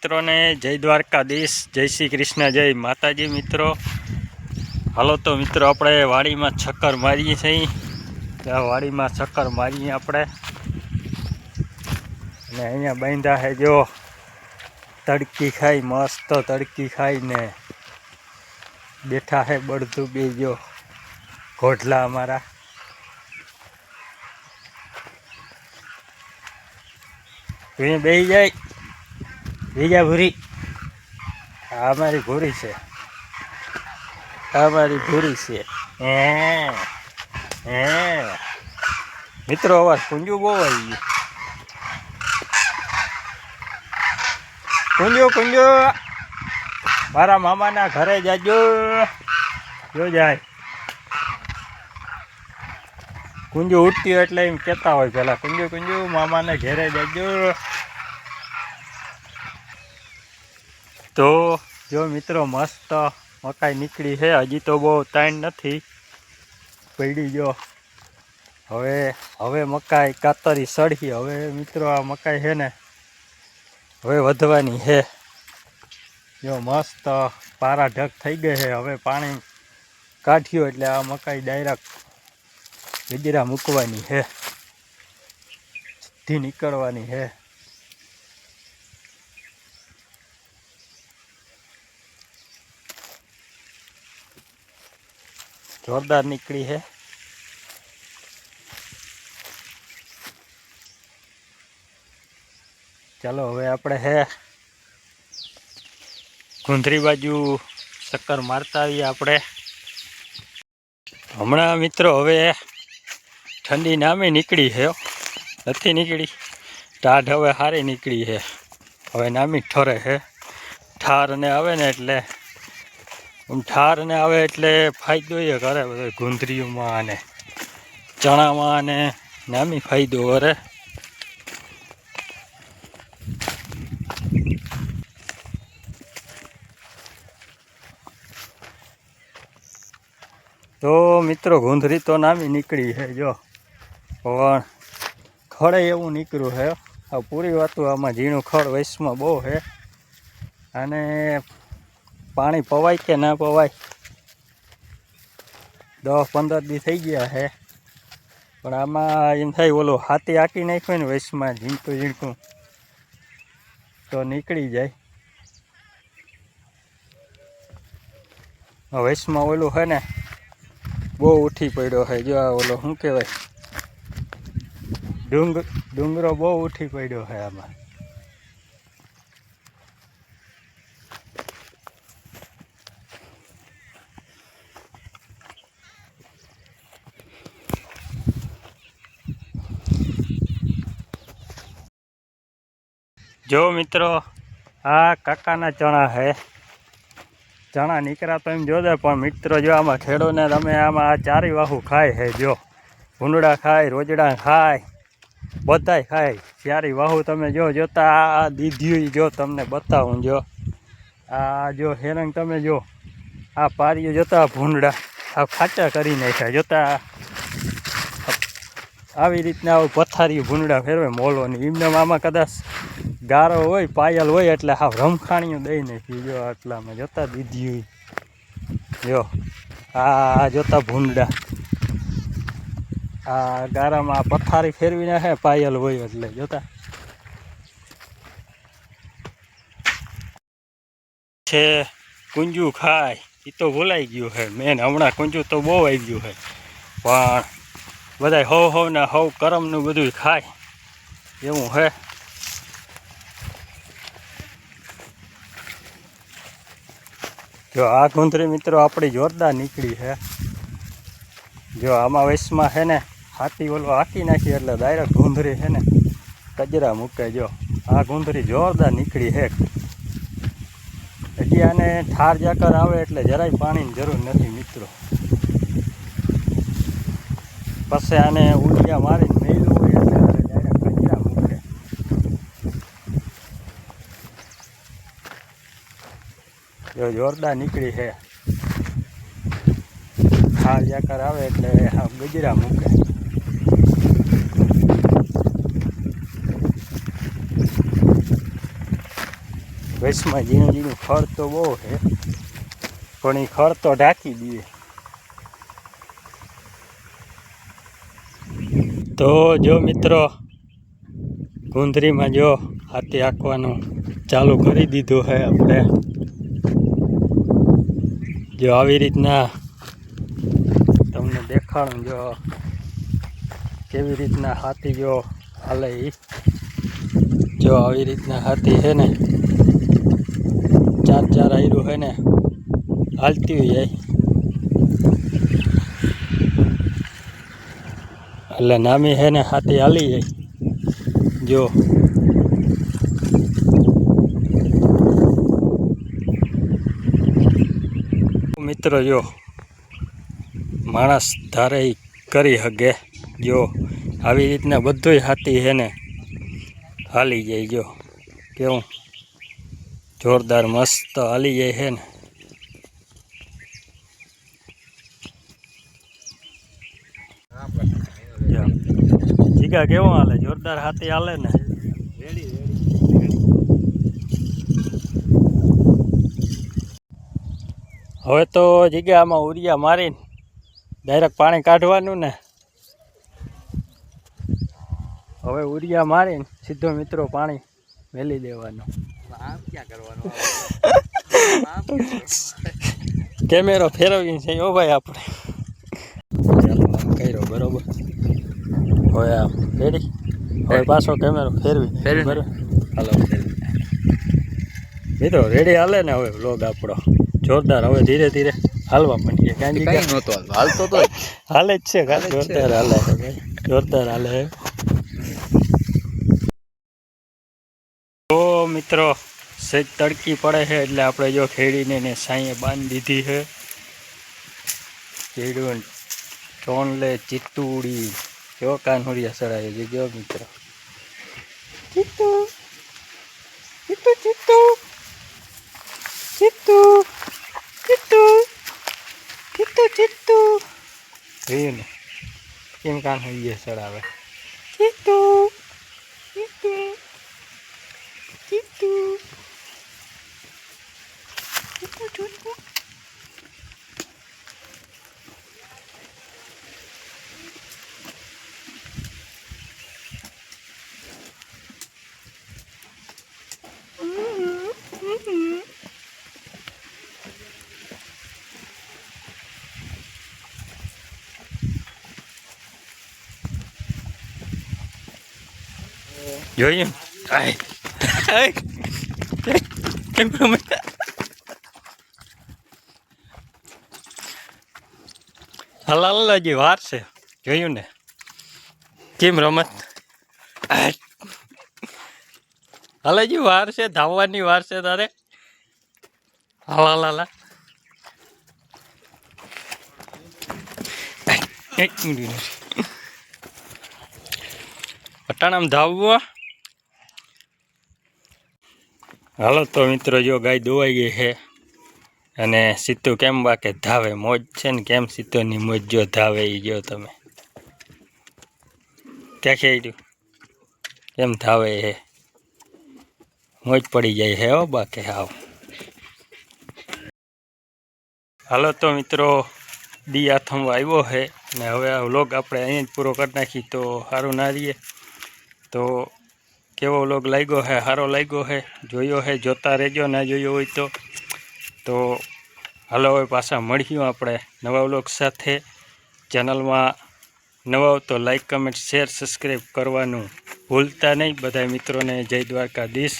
મિત્રોને જય દ્વારકાધીશ, જય શ્રી કૃષ્ણ, જય માતાજી મિત્રો. હાલો તો મિત્રો, આપણે વાડીમાં છક્કર મારીએ છીએ. વાડીમાં ચક્કર મારીએ આપણે. અને અહીંયા બાંધ્યા છે, જો, તડકી ખાઈ, મસ્ત તડકી ખાઈને બેઠા છે બળતું બે, જો ઘોટલા અમારા. તું બે જાય. બીજા ભૂરી. આ અમારી ભૂરી છે. અમારી ભૂરી છે. હે હે. મિત્રો, અવાજ કુંજુ બહુ આવી ગયું. કુંજુ કુંજુ. મારા મામાના ઘરે જાજો. જો જાય. કુંજુ ઉઠતી એટલે એમ કહેતા હોય પેલા. કુંજુ કુંજુ, મામાને ઘેરે જાજો. તો જો મિત્રો મસ્ત મકાઈ નીકળી છે, હજી તો બહુ તાણ નથી પડી ગયો. હવે હવે મકાઈ કાતરી સળહી, હવે મિત્રો આ મકાઈ છે ને હવે વધવાની છે. જો મસ્ત પારા ઢગ થઈ ગઈ છે, હવે પાણી કાઢ્યું એટલે આ મકાઈ ડાયરેક્ટ ગજરા મૂકવાની છે. સીધી નીકળવાની છે. જોરદાર નીકળી છે. ચાલો, હવે આપણે હે ગુંદરી બાજુ ચક્કર મારતા આવીએ આપણે. હમણાં મિત્રો હવે ઠંડી નામે નીકળી છે. નથી નીકળી. ટાઢ હવે સારી નીકળી છે. હવે નામી ઠરે છે. ઠાર ને આવે ને એટલે ઠાર ને આવે એટલે ફાયદો એ કરે બધો, ગુંદરીઓમાં અને ચણામાં અને નામી ફાયદો કરે. તો મિત્રો, ગુંદરી તો નામી નીકળી છે, જો. પણ ખડે એવું નીકળ્યું છે. આ પૂરી વાતું આમાં ઝીણું ખડ વૈશમાં બહુ છે. અને પાણી પવાય કે ના પવાય? દસ પંદર દી થઈ ગયા છે પણ આમાં એમ થાય ઓલું હાથી આંકી નાખ્યું ને વૈશમાં ઝીણકું ઝીણકું, તો નીકળી જાય. વૈશમાં ઓલું છે ને, બહુ ઉઠી પડ્યો છે જો આ ઓલો શું કહેવાય? ડુંગ, ડુંગરો બહુ ઉઠી પડ્યો છે આમાં. જો મિત્રો, આ કાકાના ચણા છે. ચણા નીકળ્યા તો એમ જોદે પણ મિત્રો જો આમાં ખેડૂને તમે આમાં આ ચારી વાહુ ખાય છે, જો. ભૂંડડા ખાય, રોજડા ખાય, બધાય ખાય. ચારી વાહુ તમે જો જોતા, આ દીધી જો તમને બતાવું, જો. આ જો હેરંગ તમે જો, આ પારીઓ જોતા ભૂંડડા આ ખાચા કરી નાખ્યા, જોતા. આવી રીતના પથારી ભૂંડડા ફેરવે મોલોની. એમને આમાં કદાચ ગારો હોય, પાયલ હોય એટલે હા રમખાણીઓ દઈ નાખી જો આટલામાં જોતા દીધી જો, આ જોતા ભૂંડા. આ ગારામાં પથારી ફેરવી નાખે, પાયલ હોય એટલે, જોતા. છે, કુંજુ ખાય એ તો ભૂલાઈ ગયું છે મેન હમણાં કુંજુ તો બહુ આવી ગયું છે પણ બધા હવ હવ ને હવ કરમનું બધું ખાય. એવું છે જો આ ગુંદરી મિત્રો આપણી જોરદાર નીકળી છે. જો આમાં વયસમાં છે ને, હાથી ઓલો હાકી નાખી એટલે ડાયરેક્ટ ગુંદરી છે ને, કચરા મૂકે જો. આ ગુંદરી જોરદાર નીકળી છે. હજી આને ઠાર જાકર આવે એટલે જરાય પાણીની જરૂર નથી મિત્રો. પછી આને ઉડિયા મારીને મેલું હોય એટલે આને ડાયરેક્ટ કચરા મૂકે જો જોરદાર નીકળી છે. હાલ જાકર આવે એટલે હા ગજરા મૂકે. વૈશમાં ઝીણું ઝીણું ખર તો બહુ છે, પણ એ ખર તો ઢાંકી દઈએ તો જો મિત્રો, ગુંદરીમાં જો હાથી આંકવાનું ચાલુ કરી દીધું છે આપણે. જો આવી રીતના તમને દેખાડું, જો કેવી રીતના હાથી જો હાલે જો આવી રીતના હાથી છે ને, ચાર ચાર આયરું છે ને, હાલતી હોય એટલે નામી છે ને, હાથી હાલી જાય. જો મિત્રો જો, માણસ ધારે કરી શકે જો, આવી રીતના બધુંય હાથી છે ને, હાલી જાય જો. કેવું? જોરદાર મસ્ત હાલી જાય છે ને. જીગા કેવો હાલે? જોરદાર હાથી હાલે ને. હવે તો જગ્યામાં ઉરિયા મારીને ડાયરેક્ટ પાણી કાઢવાનું ને. હવે ઉરિયા મારીને સીધો મિત્રો પાણી મેલી દેવાનું. આમ ક્યાં કરવાનું કેમેરો ફેરવીને છે ઓ ભાઈ આપણે. કર્યો બરોબર. હવે આમ રેડી હવે પાછો કેમેરો ફેરવી. ફેરવી. બરાબર. હાલો મિત્રો રેડી હાલે ને હવે વ્લોગ આપણો? જોરદાર. હવે ધીરે ધીરે હાલવા માંડીએ. કાંઈ કઈ નહોતો હાલતો. હાલતો તો હાલે જ છે જોરદાર હાલે. જોરદાર હાલે. તો મિત્રો સહેજ તડકી પડે છે એટલે આપણે જો ખેડીને એને સાંયે બાંધી દીધી છે. ખેડૂન ચોનલે ચિત્તુડી. જો કાનોડિયા સડાવી દીધો મિત્રો. ચિત્તુ. ચિત્તુ ચિત્તુ ચિત્તુ ચિત્તુ ચિત્તુ જોયું ને કેમ કાન હોય ચડાવે. ચિત્તુ ચિત્તુ ચિત્તુ ચિત્તુ આય કેમ હજી વાર છે જોયું ને કેમ રમત હલાજી વાર છે ધાવવાની વાર છે તારે હલાલાલા એક મિનિટ અટાણામ ધાવવા હાલો તો મિત્રો, જો ગાય દોવાઈ ગઈ છે અને સીતું કેમ બાકે ધાવે મોજ છે ને? કેમ સીતોની મોજ જો ધાવે એ જો તમે? ક્યાં ખેડ્યું કેમ ધાવે હે મોજ પડી જાય હે હો બાકે હાવ. હાલો તો મિત્રો દી આથમવા આવ્યો છે ને હવે આ વ્લોગ આપણે અહીં જ પૂરો કરી નાખી. તો સારું ના રહીએ. તો કેવો વ્લોગ લાગ્યો હે સારો લાગ્યો હે, જોયો હે, જોતા રહેજો, ના જોયો હોય તો. તો હાલો હવે પાછા મળ્યું આપણે નવા વ્લોગ સાથે. ચેનલમાં નવા તો લાઈક, કમેન્ટ, શેર, સબસ્ક્રાઈબ કરવાનું ભૂલતા નહીં. બધા મિત્રોને જય દ્વારકાધીશ.